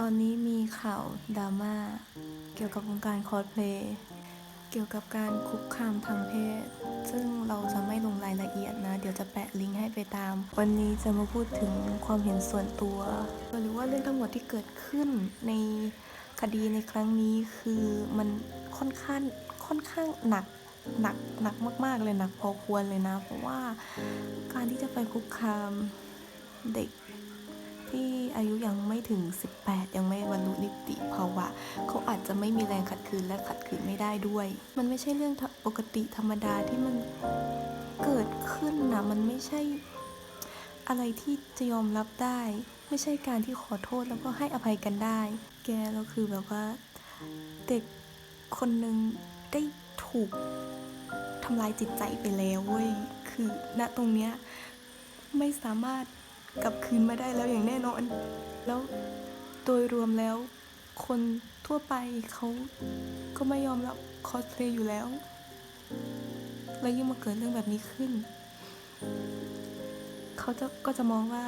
ตอนนี้มีข่าวดราม่าเกี่ยวกับวงการคอสเพลย์เกี่ยวกับการคุกคามทางเพศ ซึ่งเราจะไม่ลงรายละเอียดนะ เดี๋ยวจะแปะลิงก์ให้ไปตาม วันนี้จะมาพูดถึงความเห็นส่วนตัว หรือว่าเรื่องทั้งหมดที่เกิดขึ้นในคดีในครั้งนี้คือมันค่อนข้างค่อนข้างหนักหนักหนักมาก ๆ เลยหนักพอควรเลยนะ เพราะว่าการที่จะไปคุกคามเด็ก ที่อายุยังไม่ถึง 18 ยังไม่บรรลุนิติภาวะ เขาอาจจะไม่มีแรงขัดขืนและขัดขืนไม่ได้ด้วย มันไม่ใช่เรื่องปกติธรรมดาที่มันเกิดขึ้นนะมันไม่ใช่อะไรที่จะยอมรับได้ ไม่ใช่การที่ขอโทษแล้วก็ให้อภัยกันได้ แกเราคือแบบว่าเด็กคนหนึ่งได้ถูกทำลายจิตใจไปแล้วเว้ยคือณตรงเนี้ยไม่สามารถ กลับคืนมาได้แล้วอย่างแน่นอน แล้วโดยรวมแล้ว คนทั่วไปเขาก็ไม่ยอมรับคอสเพลย์อยู่แล้ว แล้วยิ่งมาเกิดเรื่องแบบนี้ขึ้น เขาจะก็จะมองว่า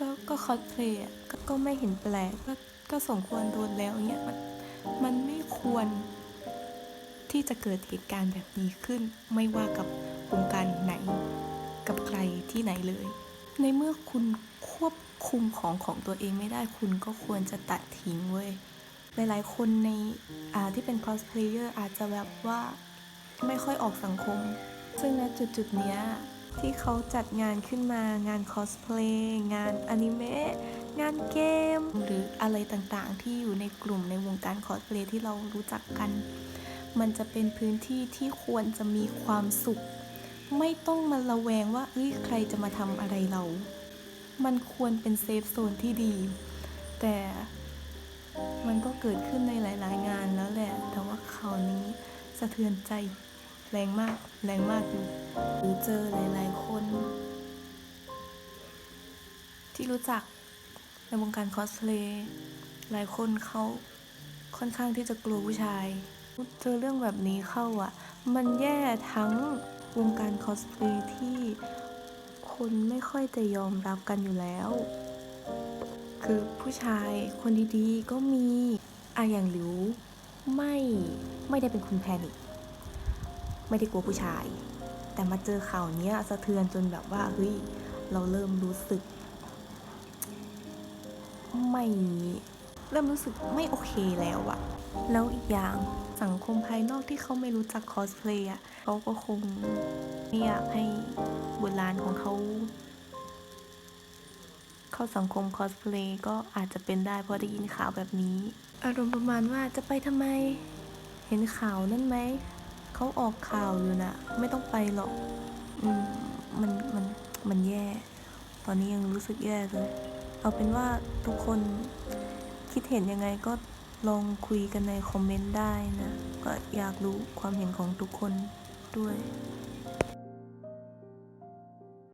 ก็ก็คอสเพลย์ก็ก็ไม่เห็นแปลกก็ก็สมควรโดนแล้วเงี้ยมันมันไม่ควรที่จะเกิดเหตุการณ์แบบนี้ขึ้น ไม่ว่ากับวงการไหน กับใครที่ไหนเลย ในเมื่อคุณควบคุมของของตัวเองไม่ได้คุณก็ควรจะตัดทิ้งเว้ย หลายๆ คนในอ่าที่เป็น cosplayer อาจจะแบบว่าไม่ค่อยออกสังคม ซึ่งณจุดจุดๆเนี้ยที่เขาจัดงานขึ้นมางานคอสเพลย์งานอนิเมะงานเกม หรืออะไรต่างๆ ที่อยู่ในกลุ่มในวงการคอสเพลย์ที่เรารู้จักกัน มันจะเป็นพื้นที่ที่ควรจะมีความสุข ไม่ต้องมาระแวงว่าเอ้ยใครจะมาทำอะไรเรา มันควรเป็นเซฟโซนที่ดี แต่มันก็เกิดขึ้นในหลาย ๆ งานแล้วแหละ แต่ว่าข่าวนี้สะเทือนใจแรงมาก แรงมากอยู่หรือเจอหลาย ๆ คน ที่รู้จักในวงการคอสเพลย์หลายคนเขาค่อนข้างที่จะกลัวผู้ชาย เจอเรื่องแบบนี้เข้าอะ มันแย่ทั้ง วงการคอสเพลย์ที่คนไม่ค่อยจะยอมรับกันอยู่แล้ว คือผู้ชายคนดีๆก็มีอะอย่างหลิวไม่ไม่ได้เป็นคุณแพนิคไม่ได้กลัวผู้ชาย แต่มาเจอข่าวนี้สะเทือนจนแบบว่าเฮ้ยเราเริ่มรู้สึก ไม่ เริ่มรู้สึกไม่โอเคแล้วอะแล้วอีกอย่างสังคมภายนอกที่เขาไม่รู้จักคอสเพลย์อะเขาก็คงไม่อยากให้บุตรหลานของเขาเข้าสังคมคอสเพลย์ก็อาจจะเป็นได้เพราะได้ยินข่าวแบบนี้ อารมณ์ประมาณว่าจะไปทำไม เห็นข่าวนั่นไหมเขาออกข่าวอยู่นะไม่ต้องไปหรอก อืมมันมันมันแย่ ตอนนี้ยังรู้สึกแย่เลย เอาเป็นว่าทุกคน คิดเห็นยังไงก็ลองคุยกันในคอมเมนต์ได้นะ ก็อยากรู้ความเห็นของทุกคนด้วย